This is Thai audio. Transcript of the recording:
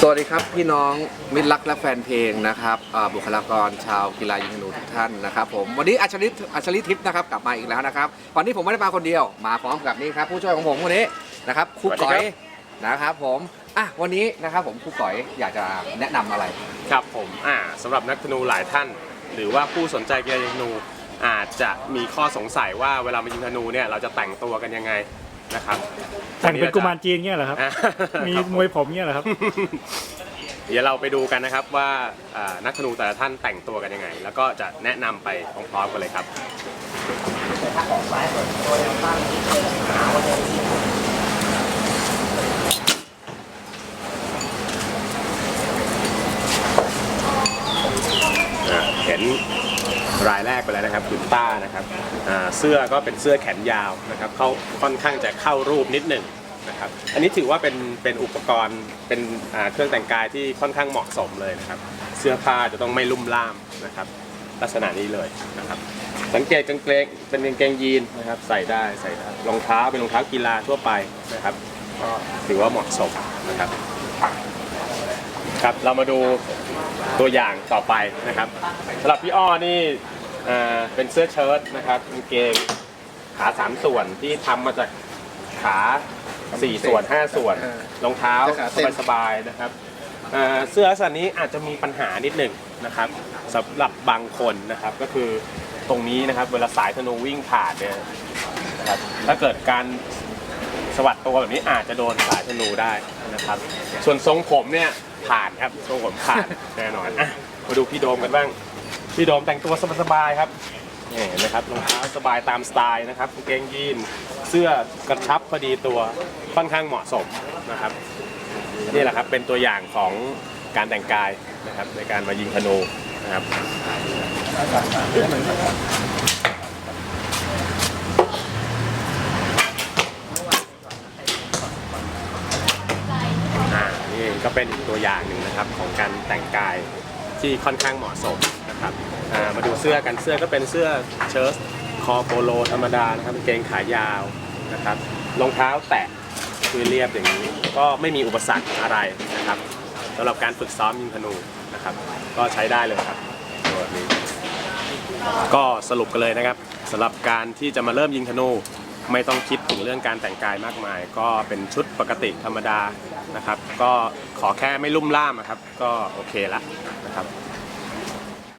สวัสดีครับพี่น้องมิตรรักและแฟนเพลงนะครับอ่าบุคลากรชาวกีฬายิงธนูทุกท่านนะครับผมวันนี้อัชริอัชริทิพย์นะครับกลับมาอีกแล้วนะครับวันนี้ผมไม่ได้มาคนเดียวมาพร้อมกับนี่ครับผู้ช่วยของผมวันนี้นะครับครูสวัสดีก๋อครัยบนะครับผมอะวันนี้นะครับผมครูก๋อยอยากจะแนะนำอะไรครับผมอ่าสำหรับนักธนูหลายท่าน หรือว่าผู้สนใจกีฬายิงธนูอาจจะมีข้อสงสัยว่าเวลามายิงธนูเนี่ยเราจะแต่งตัวกันยังไง นะครับแต่งเป็นกุมารจีนเงี้ยเหรอครับ อ่ามีครับมวยผมเงี้ยเหรอครับ เดี๋ยวเราไปดูกันนะครับว่าอ่านักธนูแต่ละท่านแต่งตัวกันยังไง แล้วก็จะแนะนำไปพร้อมๆกันเลยครับอ่าเห็น รายแรกไปแล้วนะครับคุณต้านะครับเสื้อก็เป็นเสื้อแขนยาวนะครับเขาค่อนข้างจะเข้ารูปนิดหนึ่งนะครับอันนี้ถือว่าเป็นเป็นอุปกรณ์เป็นเครื่องแต่งกายที่ค่อนข้างเหมาะสมเลยนะครับเสื้อผ้าจะต้องไม่ลุ่มล่ามนะครับลักษณะนี้เลยนะครับสังเกตกางเกงเป็นกางเกงยีนนะครับใส่ได้ใส่ได้รองเท้าเป็นรองเท้ากีฬาทั่วไปนะครับก็ถือว่าเหมาะสมนะครับ ครับเรามาดูตัวอย่างต่อไปนะครับสำหรับพี่อ้อนี่เอ่อเป็นเสื้อเชิ้ตนะครับกางเกงขาสามส่วนที่ทำมาจากขาสี่ส่วนห้าส่วนเออรองเท้าขาเส้นสบายๆนะครับเอ่อเสื้อลักษณะนี้อาจจะมีปัญหานิดหนึ่งนะครับสำหรับบางคนนะครับก็คือตรงนี้นะครับเวลาสายธนูวิ่งผ่านเนี่ยนะครับถ้าเกิดการ สวัสดตัวแบบนี้อาจจะโดนสายธนูได้นะครับ ส่วนทรงผมเนี่ยผ่านครับทรงผมผ่านแน่นอนอะมาดูพี่โดมกันบ้างพี่โดมแต่งตัวสบายๆครับนี่นไหมครับรองเท้าสบายตามสไตล์นะครับกางเกงยีนเสื้อกระชับพอดีตัวค่อนข้างเหมาะสมนะครับนี่แหละครับเป็นตัวอย่างของการแต่งกายนะครับในการมายิงธนูนะครับอ่านี่ ก็เป็นอีกตัวอย่างหนึ่งนะครับของการแต่งกายที่ค่อนข้างเหมาะสมนะครับมาดูเสื้อกันเสื้อก็เป็นเสื้อเชิ้ตคอโปโลธรรมดานะครับกางเกงขายาวนะครับรองเท้าแตะคือเรียบอย่างนี้ ก็ไม่มีอุปสรรคอะไรนะครับสำหรับการฝึกซ้อมยิงธนูนะครับ ก็ใช้ได้เลยครับตัวนี้ก็สรุปกันเลยนะครับสำหรับการที่จะมาเริ่มยิงธนู ไม่ต้องคิดถึงเรื่องการแต่งกายมากมาย ก็เป็นชุดปกติธรรมดานะครับ ก็ขอแค่ไม่ลุ่มล่ามอะครับ ก็โอเคละนะครับ